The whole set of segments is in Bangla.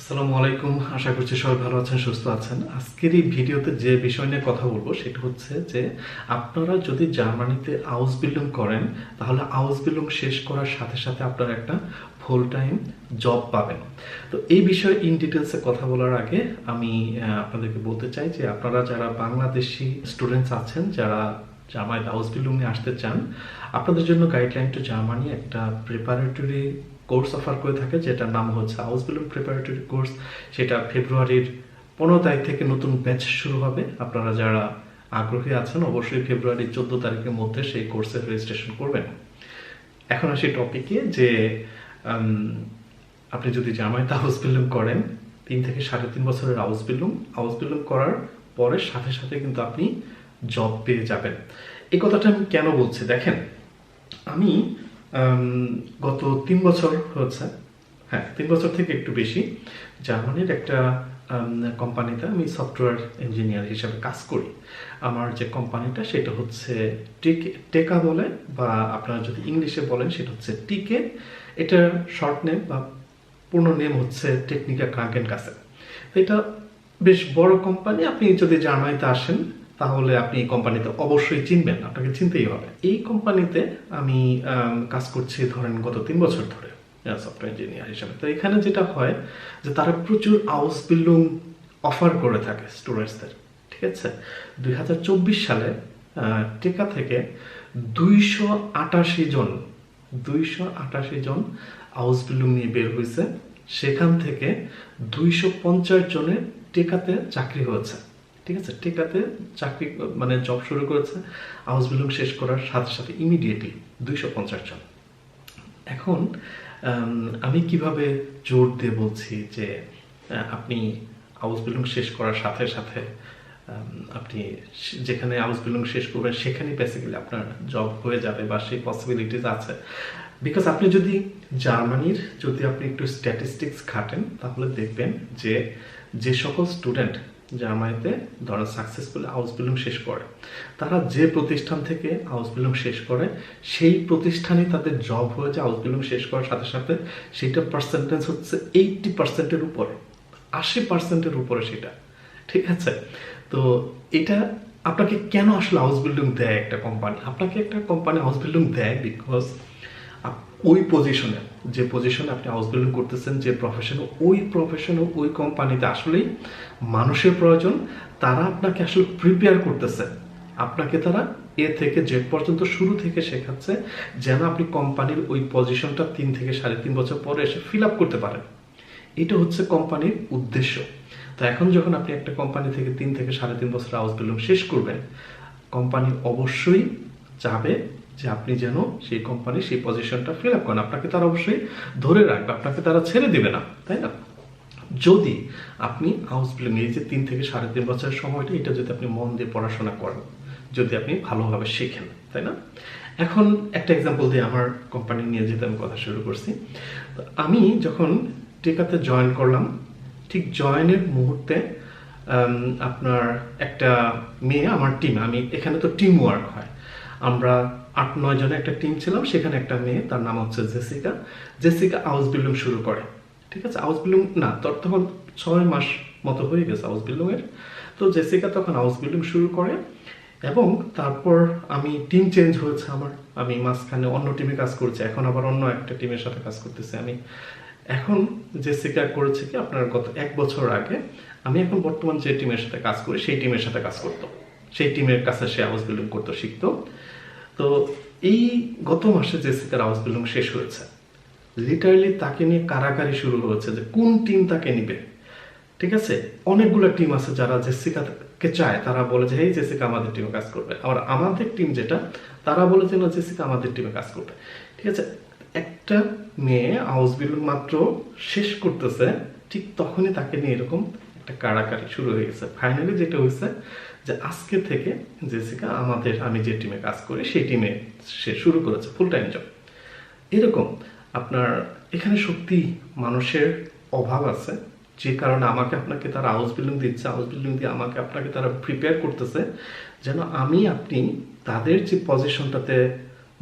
আসসালামু আলাইকুম। আশা করছি সবাই ভালো আছেন, সুস্থ আছেন। আজকের এই ভিডিওতে যে বিষয় নিয়ে কথা বলব সেটা হচ্ছে যে আপনারা যদি জার্মানিতে আউস বিল্ডিং করেন, তাহলে আউস বিল্ডিং শেষ করার সাথে সাথে আপনারা একটা ফুল টাইম জব পাবেন। তো এই বিষয়ে ইন ডিটেলসে কথা বলার আগে আমি আপনাদেরকে বলতে চাই যে আপনারা যারা বাংলাদেশি স্টুডেন্টস আছেন, যারা জার্মানিতে হাউস নিয়ে আসতে চান, আপনাদের জন্য গাইডলাইন টু জার্মানি একটা প্রিপারেটরি কোর্স অফার করে থাকে, যেটার নাম হচ্ছে হাউস বিল্ডিং প্রিপারেটরি কোর্স সেটা ফেব্রুয়ারির পনেরো তারিখ থেকে নতুন ব্যাচ শুরু হবে। আপনারা যারা আগ্রহী আছেন, অবশ্যই ফেব্রুয়ারির চোদ্দ তারিখের মধ্যে সেই কোর্সের রেজিস্ট্রেশন করবেন। এখন আসি টপিকে যে আপনি যদি জামাইতে হাউস বিল্ডিং করেন, তিন থেকে সাড়ে তিন বছরের হাউস বিল্ডিং হাউস বিল্ডিং করার পরে সাথে সাথে কিন্তু আপনি জব পেয়ে যাবেন। এই কথাটা আমি কেন বলছি? দেখেন, আমি গত তিন বছর হচ্ছে হ্যাঁ তিন বছর থেকে একটু বেশি, জার্মানির একটা কোম্পানিতে আমি সফটওয়্যার ইঞ্জিনিয়ার হিসেবে কাজ করি। আমার যে কোম্পানিটা, সেটা হচ্ছে টেক, টেকা বলে, বা আপনারা যদি ইংলিশে বলেন, সেটা হচ্ছে টিকে। এটার শর্ট নেম বা পূর্ণ নেম হচ্ছে টেকনিকা ক্রাঙ্কেন কাছে এটা বেশ বড় কোম্পানি। আপনি যদি জার্মানিতে আসেন তাহলে আপনি এই কোম্পানিতে অবশ্যই চিনবেন, আপনাকে চিনতেই হবে। এই কোম্পানিতে আমি কাজ করছি ধরেন গত তিন বছর ধরে সফটওয়্যার ইঞ্জিনিয়ার হিসেবে। তো এখানে যেটা হয় যে তারা প্রচুর হাউস বিল্ডিং অফার করে থাকে স্টুডেন্টসদের ঠিক আছে? দুই হাজার চব্বিশ সালে টেকা থেকে দুইশো আটাশি জন, দুইশো আটাশি জন হাউস বিল্ডিং নিয়ে বের হয়েছে সেখান থেকে দুইশো পঞ্চাশ জনের টেকাতে চাকরি হয়েছে। ঠিক আছে টেকাতে চাকরি মানে জব শুরু করেছে হাউস বিল্ডিং শেষ করার সাথে সাথে ইমিডিয়েটলি দুইশো পঞ্চাশ জন। এখন আমি কীভাবে জোর দিয়ে বলছি যে আপনি হাউস বিল্ডিং শেষ করার সাথে সাথে আপনি যেখানে হাউস বিল্ডিং শেষ করবেন, সেখানেই বেসিক্যালি আপনার জব হয়ে যাবে বা সেই পসিবিলিটিস আছে। বিকজ আপনি যদি জার্মানির, যদি আপনি একটু স্ট্যাটিস্টিক্স ঘাটেন তাহলে দেখবেন যে যে সকল স্টুডেন্ট জার্মানিতে ধরেন সাকসেসফুল হাউস বিল্ডিং শেষ করে। তারা যে প্রতিষ্ঠান থেকে হাউস বিল্ডিং শেষ করে, সেই প্রতিষ্ঠানে তাদের জব হয়ে যায় হাউস বিল্ডিং শেষ করার সাথে সাথে সেটা পার্সেন্টেজ হচ্ছে এইটটি পার্সেন্টের উপরে। আশি পার্সেন্টের উপরে সেটা। ঠিক আছে? তো এটা আপনাকে কেন আসলে হাউস বিল্ডিং দেয় একটা কোম্পানি আপনাকে একটা কোম্পানি হাউস বিল্ডিং দেয় বিকজ ওই পজিশনে যে পজিশনে আপনি হাউস বিল্ডিং করতেছেন, যে প্রফেশনে ওই প্রফেশনে ওই কোম্পানিতে আসলেই মানুষের প্রয়োজন, তারা আপনাকে আসলে প্রিপেয়ার করতেছে। আপনাকে তারা এ থেকে জেড পর্যন্ত শুরু থেকে শেখাচ্ছে, যেন আপনি কোম্পানির ওই পজিশনটা তিন থেকে সাড়ে তিন বছর পরে এসে ফিল আপ করতে পারেন। এটা হচ্ছে কোম্পানির উদ্দেশ্য। তো এখন যখন আপনি একটা কোম্পানি থেকে তিন থেকে সাড়ে তিন বছর হাউস বিল্ডিং শেষ করবেন কোম্পানি অবশ্যই চাবে যে আপনি যেন সেই কোম্পানি সেই পজিশনটা ফিল আপ করেন। আপনাকে তারা অবশ্যই ধরে রাখবে, আপনাকে তারা ছেড়ে দিবে না, তাই না? যদি আপনি হাউস বিল্ডিং এই যে তিন থেকে সাড়ে তিন বছরের সময়টা, এটা যদি আপনি মন দিয়ে পড়াশোনা করেন, যদি আপনি ভালোভাবে শেখেন, তাই না? এখন একটা এক্সাম্পল দিয়ে আমার কোম্পানি নিয়ে যেতে আমি কথা শুরু করছি। তো আমি যখন টেকাতে জয়েন করলাম, ঠিক জয়েনের মুহূর্তে আপনার একটা মেয়ে, আমার টিম আমি এখানে তো টিম ওয়ার্ক হয়। আমরা আট, নয় জনের একটা টিম ছিলাম সেখানে একটা মেয়ে, তার নাম হচ্ছে জেসিকা। জেসিকা আউস বিল্ডিং শুরু করে। ঠিক আছে? আউস বিল্ডিং, না, তোর তখন ছয় মাস মতো হয়ে গেছে আউস বিল্ডিং এর তো জেসিকা তখন আউস বিল্ডিং শুরু করে এবং তারপর আমি টিম চেঞ্জ হয়েছে আমার। আমি মাঝখানে অন্য টিমে কাজ করছি, এখন আবার অন্য একটা টিমের সাথে কাজ করতেছি আমি। এখন জেসিকা করেছে কি, আপনার গত এক বছর আগে আমি এখন বর্তমান যে টিমের সাথে কাজ করি, সেই টিমের সাথে কাজ করতো। সেই টিমের কাছে সে হাউস বিল্ডিং করতো, শিখতো। তো এই গত মাসে জেসিকার হাউস বিল্ডিং শেষ হয়েছে। লিটারালি তাকে নিয়ে কারাকারি শুরু হয়েছে যে কোন টিম তাকে নিবে? ঠিক আছে? অনেকগুলো টিম আছে যারা জেসিকা জেসিকাকে চায়। তারা বলে যে এই জেসিকা আমাদের টিমে কাজ করবে। আবার আমাদের টিম যেটা, তারা বলে যে, না, জেসিকা আমাদের টিমে কাজ করবে। ঠিক আছে? একটা মেয়ে হাউস বিল্ডিং মাত্র শেষ করতেছে, ঠিক তখনই তাকে নিয়ে এরকম একটা কারাকারি শুরু হয়ে গেছে। ফাইনালি যেটা হয়েছে যে আজকে থেকে জেসিকা আমাদের, আমি যে টিমে কাজ করি, সেই টিমে সে শুরু করেছে ফুল টাইম জব এরকম আপনার এখানে সত্যি মানুষের অভাব আছে, যে কারণে আমাকে আপনাকে তারা হাউস বিল্ডিং দিচ্ছে হাউস বিল্ডিং দিয়ে আমাকে আপনাকে তারা প্রিপেয়ার করতেছে যেন আমি, আপনি তাদের যে পজিশনটাতে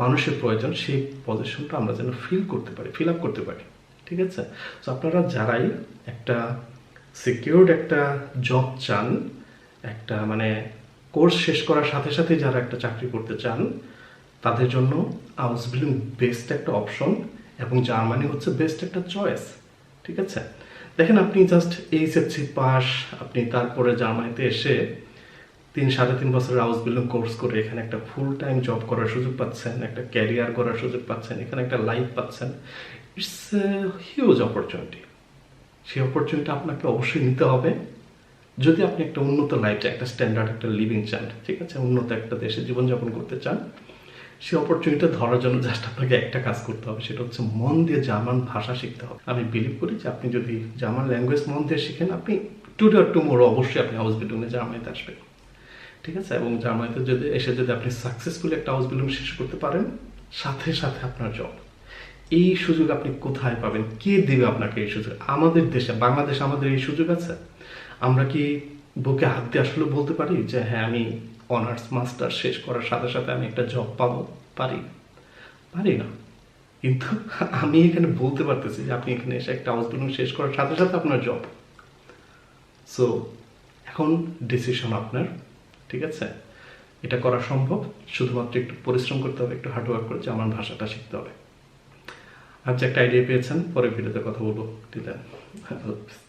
মানুষের প্রয়োজন, সেই পজিশনটা আমরা যেন ফিল করতে পারি ফিল আপ করতে পারি। ঠিক আছে? তো আপনারা যারাই একটা সিকিউরড একটা জব চান, একটা মানে কোর্স শেষ করার সাথে সাথে যারা একটা চাকরি করতে চান, তাদের জন্য আউসবিলিং বেস্ট একটা অপশন এবং জার্মানি হচ্ছে বেস্ট একটা চয়েস ঠিক আছে? দেখেন আপনি জাস্ট এইচএসসি পাস আপনি তারপরে জার্মানিতে এসে তিন, সাড়ে তিন বছরের হাউস বিল্ডিং কোর্স করে এখানে একটা ফুল টাইম জব করার সুযোগ পাচ্ছেন, একটা ক্যারিয়ার করার সুযোগ পাচ্ছেন, এখানে একটা লাইফ পাচ্ছেন ইটস হিউজ অপরচুনিটি সেই অপরচুনিটি আপনাকে অবশ্যই নিতে হবে। যদি আপনি একটা উন্নত লাইফ একটা স্ট্যান্ডার্ড একটা লিভিং চান, ঠিক আছে? উন্নত একটা দেশে জীবনযাপন করতে চান, সেই অপরচুনিটি ধরার জন্য জাস্ট আপনাকে একটা কাজ করতে হবে, সেটা হচ্ছে মন দিয়ে জার্মান ভাষা শিখতে হবে। আমি বিলিভ করি যে আপনি যদি জার্মান ল্যাঙ্গুয়েজ মন দিয়ে শিখেন, আপনি টু টুডে টু মোর অবশ্যই আপনি হাউস বিল্ডিংয়ে জার্মানিতে আসবেন। ঠিক আছে? এবং জার্মানিতে যদি এসে যদি আপনি সাকসেসফুলি একটা হাউস বিল্ডিং শেষ করতে পারেন, সাথে সাথে আপনার জব এই সুযোগ আপনি কোথায় পাবেন? কে দেবে আপনাকে এই সুযোগ? আমাদের দেশে, বাংলাদেশ আমাদের এই সুযোগ আছে? আমরা কি বুকে হাত দিয়ে আসলে বলতে পারি যে হ্যাঁ আমি অনার্স মাস্টার শেষ করার সাথে সাথে আমি একটা জব পাবো? পারি। পারি না। কিন্তু আমি এখানে বলতে পারতেছি যে, আপনি এখানে এসে একটা হাউস শেষ করার সাথে সাথে আপনার জব সো এখন ডিসিশন আপনার, ঠিক আছে? এটা করা সম্ভব। শুধুমাত্র একটু পরিশ্রম করতে হবে, একটু হার্ডওয়ার্ক করে আমার ভাষাটা শিখতে হবে। যে একটা আইডিয়া পেয়েছেন? পরে ভিডিওতে কথা বলব। আছে